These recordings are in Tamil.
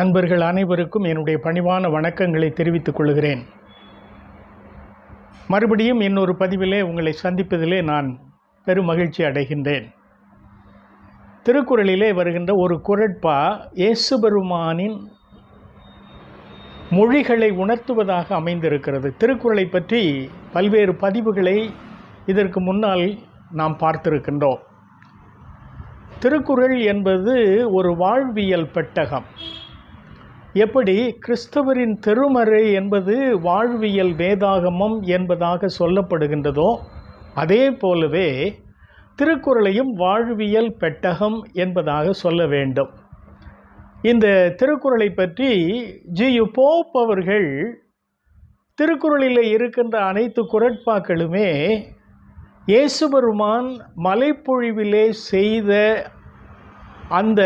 அன்பர்கள் அனைவருக்கும் என்னுடைய பணிவான வணக்கங்களை தெரிவித்துக் கொள்கிறேன். மறுபடியும் இன்னொரு பதிவிலே உங்களை சந்திப்பதிலே நான் பெரும் மகிழ்ச்சி அடைகின்றேன். திருக்குறளிலே வருகின்ற ஒரு குரட்பா இயேசுபெருமானின் மொழிகளை உணர்த்துவதாக அமைந்திருக்கிறது. திருக்குறளை பற்றி பல்வேறு பதிவுகளை இதற்கு முன்னால் நாம் பார்த்திருக்கின்றோம். திருக்குறள் என்பது ஒரு வாழ்வியல் பெட்டகம். எப்படி கிறிஸ்தவரின் திருமறை என்பது வாழ்வியல் வேதாகமம் என்பதாக சொல்லப்படுகின்றதோ அதே போலவே திருக்குறளையும் வாழ்வியல் பெட்டகம் என்பதாக சொல்ல வேண்டும். இந்த திருக்குறளை பற்றி ஜி. யு. போப் அவர்கள் திருக்குறளில் இருக்கின்ற அனைத்து குரட்பாக்களுமே இயேசுபெருமான் மலைப்பொழிவிலே செய்த அந்த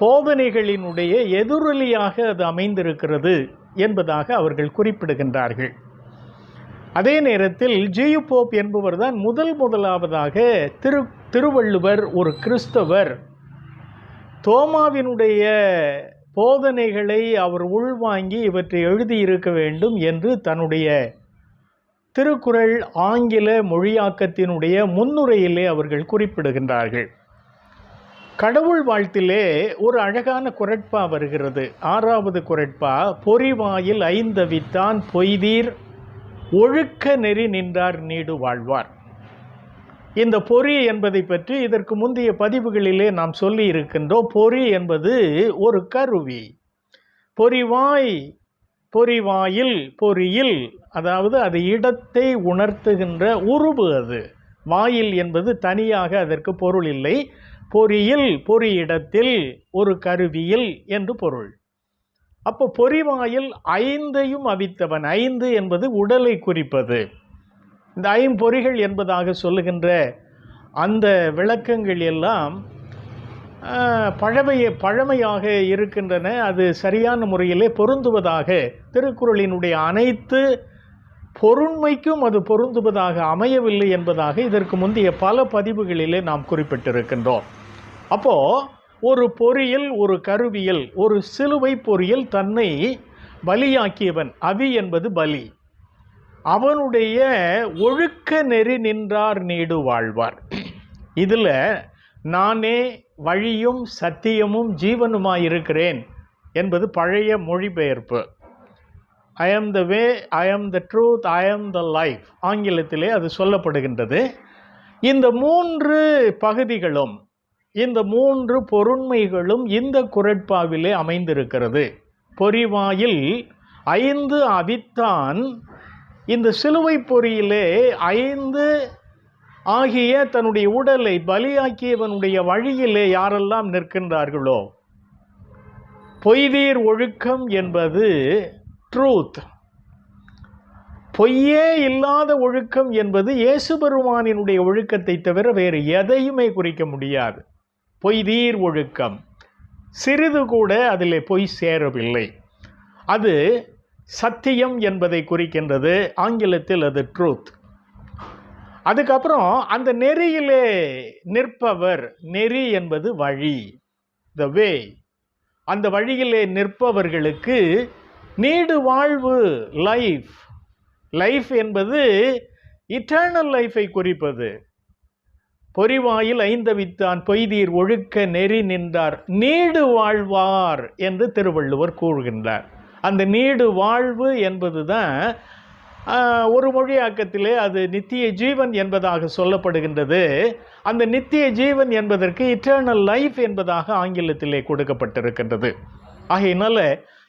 போதனைகளினுடைய எதிரொலியாக அது அமைந்திருக்கிறது என்பதாக அவர்கள் குறிப்பிடுகின்றார்கள். அதே நேரத்தில் ஜியு போப் என்பவர் தான் முதல் முதலாவதாக திரு திருவள்ளுவர் ஒரு கிறிஸ்தவர். தோமாவினுடைய போதனைகளை அவர் உள்வாங்கி இவற்றை எழுதியிருக்க வேண்டும் என்று தன்னுடைய திருக்குறள் ஆங்கில மொழியாக்கத்தினுடைய முன்னுரையிலே அவர்கள் குறிப்பிடுகின்றார்கள். கடவுள் வாழ்த்திலே ஒரு அழகான குரட்பா வருகிறது. ஆறாவது குரட்பா பொறிவாயில் ஐந்தவித்தான் பொய்தீர் ஒழுக்க நெறி நின்றார் நீடு வாழ்வார். இந்த பொறி என்பதை பற்றி இதற்கு முந்தைய பதிவுகளிலே நாம் சொல்லி இருக்கின்றோம். பொறி என்பது ஒரு கருவி. பொறிவாய் பொறிவாயில் பொறியில் அதாவது அது இடத்தை உணர்த்துகின்ற உருவு அது. வாயில் என்பது தனியாக அதற்கு பொருள் இல்லை. பொறியில் பொறியிடத்தில் ஒரு கருவியில் என்று பொருள். அப்போ பொறிவாயில் ஐந்தையும் அவித்தவன் ஐந்து என்பது உடலை குறிப்பது. இந்த ஐம்பொறிகள் என்பதாக சொல்லுகின்ற அந்த விளக்கங்கள் எல்லாம் பழமைய பழமையாக இருக்கின்றன. அது சரியான முறையிலே பொருந்துவதாக திருக்குறளினுடைய அனைத்து பொருண்மைக்கும் அது பொருந்துவதாக அமையவில்லை என்பதாக இதற்கு முந்தைய பல பதிவுகளிலே நாம் குறிப்பிட்டிருக்கின்றோம். அப்போது ஒரு பொறியில் ஒரு கருவியில் ஒரு சிலுவை பொறியில் தன்னை பலியாக்கியவன். அவி என்பது பலி. அவனுடைய ஒழுக்க நெறி நின்றார் நீடு வாழ்வார். இதில் நானே வழியும் சத்தியமும் ஜீவனுமாய் இருக்கிறேன் என்பது பழைய மொழிபெயர்ப்பு. ஐ ஆம் த வே ஐ ஆம் த ட்ரூத் ஐ ஆம் த லைஃப் ஆங்கிலத்திலே அது சொல்லப்படுகின்றது. இந்த மூன்று பகுதிகளும் இந்த மூன்று பொருண்மைகளும் இந்த குரட்பாவிலே அமைந்திருக்கிறது. பொறிவாயில் ஐந்து அவித்தான் இந்த சிலுவை பொறியிலே ஐந்து ஆகிய தன்னுடைய உடலை பலியாக்கியவனுடைய வழியிலே யாரெல்லாம் நிற்கின்றார்களோ? பொய்தீர் ஒழுக்கம் என்பது ட்ரூத் பொய்யே இல்லாத ஒழுக்கம் என்பது இயேசு பெருமானினுடைய ஒழுக்கத்தை தவிர வேறு எதையுமே குறிக்க முடியாது. பொய்தீர் ஒழுக்கம். சிறிது கூட அதில் பொய் சேரவில்லை. அது சத்தியம் என்பதை குறிக்கின்றது. ஆங்கிலத்தில் அது ட்ரூத் அதுக்கப்புறம் அந்த நெறியிலே நிற்பவர். நெறி என்பது வழி. த வே அந்த வழியிலே நிற்பவர்களுக்கு நீடு வாழ்வு லைஃப் லைஃப் என்பது இட்டர்னல் லைஃபை குறிப்பது. பொறிவாயில் ஐந்தவித்தான் பொய்தீர் ஒழுக்க நெறி நின்றார். நீடு வாழ்வார் என்று திருவள்ளுவர் கூறுகின்றார். அந்த நீடு வாழ்வு என்பது தான் ஒரு மொழியாக்கத்திலே அது நித்திய ஜீவன் என்பதாக சொல்லப்படுகின்றது. அந்த நித்திய ஜீவன் என்பதற்கு இட்டர்னல் லைஃப் என்பதாக ஆங்கிலத்திலே கொடுக்கப்பட்டிருக்கின்றது. ஆகையினால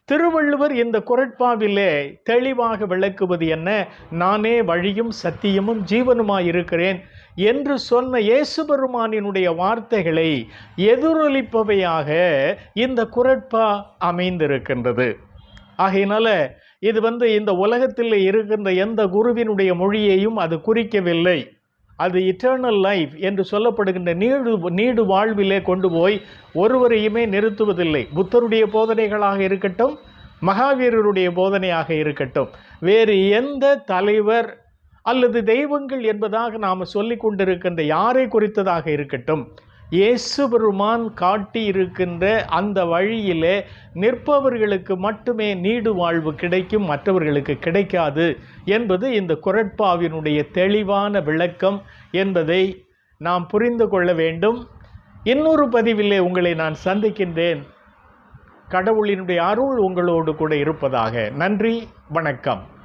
திருவள்ளுவர் இந்த குரட்பாவிலே தெளிவாக விளக்குவது என்ன? நானே வழியும் சத்தியமும் ஜீவனுமாயிருக்கிறேன் என்று சொன்ன இயேசு பெருமானினுடைய வார்த்தைகளை எதிரொலிப்பவையாக இந்த குரட்பா அமைந்திருக்கின்றது. ஆகையினால இது வந்து இந்த உலகத்தில் இருக்கின்ற எந்த குருவினுடைய மொழியையும் அது குறிக்கவில்லை. அது இட்டர்னல் லைஃப் என்று சொல்லப்படுகின்ற நீடு நீடு வாழ்விலே கொண்டு போய் ஒருவரையுமே நிறுத்துவதில்லை. புத்தருடைய போதனைகளாக இருக்கட்டும் மகாவீரருடைய போதனையாக இருக்கட்டும். வேறு எந்த தலைவர் அல்லது தெய்வங்கள் என்பதாக நாம் சொல்லி கொண்டிருக்கின்ற யாரை குறித்ததாக இருக்கட்டும்? இயேசு பெருமான் காட்டியிருக்கின்ற அந்த வழியிலே நிற்பவர்களுக்கு மட்டுமே நீடு வாழ்வு கிடைக்கும் மற்றவர்களுக்கு கிடைக்காது என்பது இந்த குரட்பாவினுடைய தெளிவான விளக்கம் என்பதை நாம் புரிந்து கொள்ள வேண்டும். இன்னொரு பதிவிலே உங்களை நான் சந்திக்கின்றேன். கடவுளினுடைய அருள் உங்களோடு கூட இருப்பதாக. நன்றி வணக்கம்.